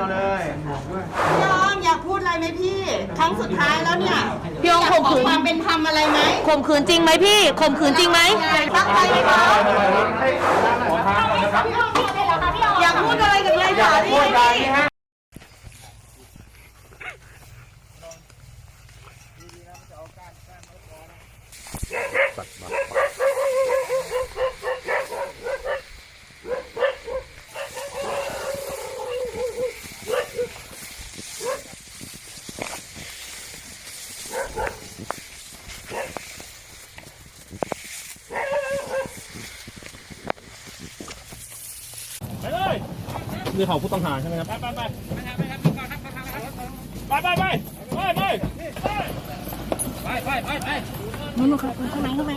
เอาเลยหมวกด้วยยอมอยากพูดอะไรไหมพี่ ครั้งสุดท้ายแล้วเนี่ยพี่ยอมอยากข่มขอขืนความเป็นธรรมอะไรไหมข่มขืนจริงไหมพี่ข่มขืนจริงไหมตั้งใจไหมคะอยากพูดอะไรกับเลยค่ะพี่พี่นี่ ของผู้ต้องหาใช่ไหมครับไปไปไปไปไปไปไปไปไปไปนู่นครับข้างในข้างใน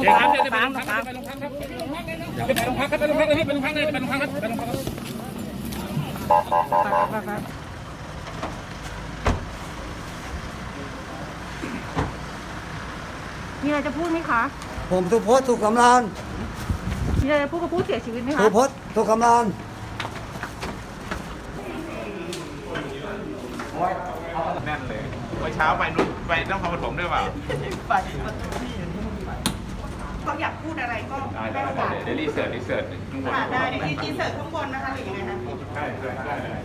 เดี๋ยวครับเดี๋ยวไปโรงพักครับไปโรงพักครับไปโรงพักครับไปโรงพักเลยพี่ไปโรงพักเลยไปโรงพักครับไปโรงพักครับมีอะไรจะพูดไหมคะ ผมสุพจน์สุขสำราญมีอะไรจะพูดกับผู้เสียชีวิตไหมคะ สุพจน์สุขสำราญ แน่นเลยเมื่อเช้าไปนู่นไปต้องพอปฐมด้วยเปล่าเขาอยากพูดอะไรก็ได้ได้ได้โอกาสเดี๋ยวรีเสิร์ชรีเสิร์ชข้างบนค่ะได้เดี๋ยวอินเสิร์ตข้างบนนะคะหรือยังไงคะได้ได้ได้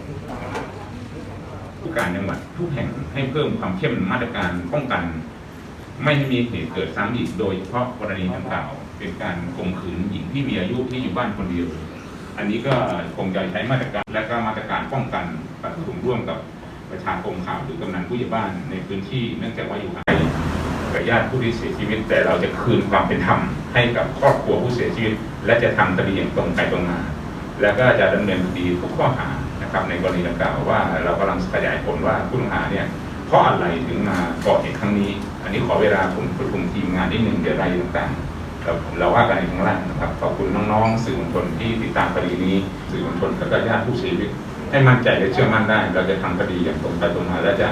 ผู้การจังหวัดทุกแห่งให้เพิ่มความเข้มมาตรการป้องกัน ไม่ให้มีเหตุเกิดซ้ำอีกโดยเฉพาะกรณีดังกล่าว เป็นการข่มขืนหญิงที่มีอายุที่อยู่บ้านคนเดียว อันนี้ก็คงจะใช้มาตรการและก็มาตรการป้องกันปฏิบัติร่วมกับ ประชาคมข่าวหรือกำนันผู้ใหญ่บ้านในพื้นที่เนื่องจากว่าอยู่ไกลกับญาติผู้ที่เสียชีวิต แต่เราจะคืนความเป็นธรรมให้กับครอบครัวผู้เสียชีวิต และจะทำคดีอย่างตรงไปตรงมา แล้วก็จะดำเนินคดีทุกข้อหานะครับในกรณีดังกล่าวว่าเรากำลังขยายผลว่าผู้ต้องหาเนี่ยเพราะอะไรถึงมาก่อเหตุครั้งนี้ อันนี้ขอเวลาผมประชุมทีมงานนิดหนึ่งเดี๋ยวรายละเอียดต่างๆเราเราว่ากันในข้างล่างนะครับขอบคุณน้องๆสื่อมวลชนที่ติดตามคดีนี้ สื่อมวลชนและก็ญาติผู้เสียชีวิต ให้มั่นใจและเชื่อมั่นได้ เราจะทำคดีอย่างตรงไปตรงมาและจะ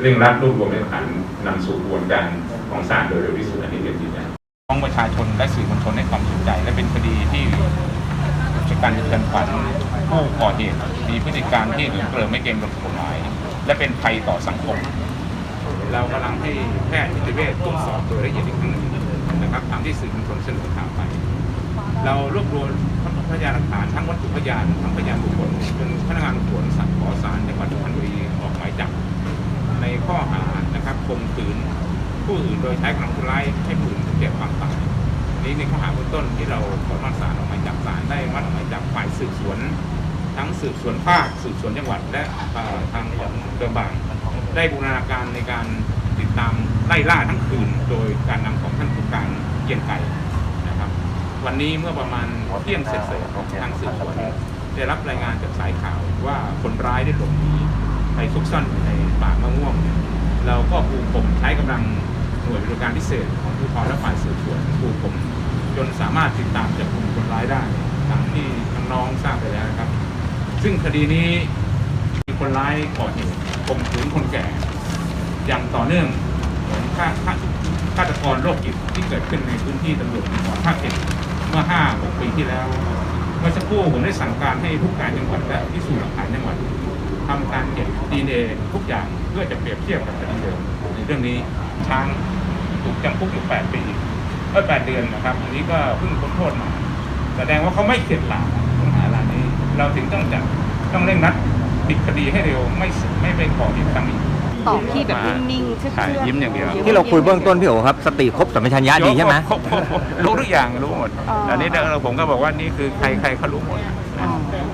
เร่งรัดรวบรวมหลักฐานนำสู่กระบวนการของศาลโดยเร็วที่สุดอันนี้เป็นยืนยันของประชาชนและสื่อมวลชนให้ความสนใจ และเป็นคดีที่จากการสะเทือนขวัญผู้ก่อเหตุมีพฤติการที่เหลือเกลิมไม่เกรงกฎหมาย และเป็นภัยต่อสังคม เรากำลังให้แพทย์นิติเวชตรวจสอบโดยละเอียดอีกครั้งหนึ่งนะครับตามที่สื่อมวลชนเสนอข่าวไป เรารวบรวมทั้ง พยานหลักฐานทั้งวัตถุพยานทั้งพยานบุคคลจนพนักงานสอบสวนสั่งขอศาลจังหวัดสุพรรณบุรีออกหมายจับในข้อหานะครับข่มขืนผู้อื่นโดยใช้กำลังผู้ร้ายให้ผู้อื่นถึงแก่ความตายนี้ในข้อหาเบื้องต้นที่เราขอมาศาลออกหมายจับศาลได้มาออกหมายจับฝ่ายสืบสวน ทั้งสืบสวนภาคสืบสวนจังหวัด และทางของเดิมบางได้บูรณาการในการติดตามไล่ล่าทั้งคืน โดยการนำของท่านผู้การเกียงไก่ วันนี้เมื่อประมาณเที่ยงเสร็จๆทางสืบสวนได้รับรายงานจากสายข่าวว่าคนร้ายได้หลบหนีไปซุกซ่อนอยู่ในป่ามะม่วง เราก็ปูผมใช้กำลังหน่วยบริการพิเศษของภูธรและฝ่ายสืบสวนปูผมจนสามารถติดตามจับกลุ่มคนร้ายได้ตามที่น้องๆทราบไปแล้วนะครับ ซึ่งคดีนี้มีคนร้ายก่อเหตุข่มขืนคนแก่ อย่างต่อเนื่องเหมือนฆาฆาฆาตกรโรคจิตที่เกิดขึ้นในพื้นที่ตำรวจภูธรภาคเจ็ด เมื่อห้าหกปีที่แล้ว เมื่อสักครู่ผมได้สั่งการให้ผู้การจังหวัดและพิสูจน์หลักฐานจังหวัดทำการเก็บดีเอทุกอย่างเพื่อจะเปรียบเทียบกับคดีเดิมในเรื่องนี้ช้างถูกจำคุกอยู่8ปีเอ้ย8เดือนนะครับ อันนี้ก็เพิ่งพ้นโทษมาแสดงว่าเขาไม่เข็ดหลาบปัญหารายนี้ เราถึงต้องจัดต้องเร่งรัดปิดคดีให้เร็วไม่ไม่ไปก่อเหตุซ้ำอีก ตอบพี่แบบนิ่งๆเชื่อใช่ยิ้มอย่างเดียว ที่เราคุยเบื้องต้นพี่โอครับ สติครบสัมปชัญญะดีใช่ไหม ครบครบครบรู้ทุกอย่างรู้หมดอันนี้เราผมก็บอกว่านี่คือใครใครเขารู้หมดนะ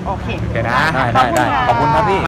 โอเค โอเคนะ ได้ได้ได้ขอบคุณครับพี่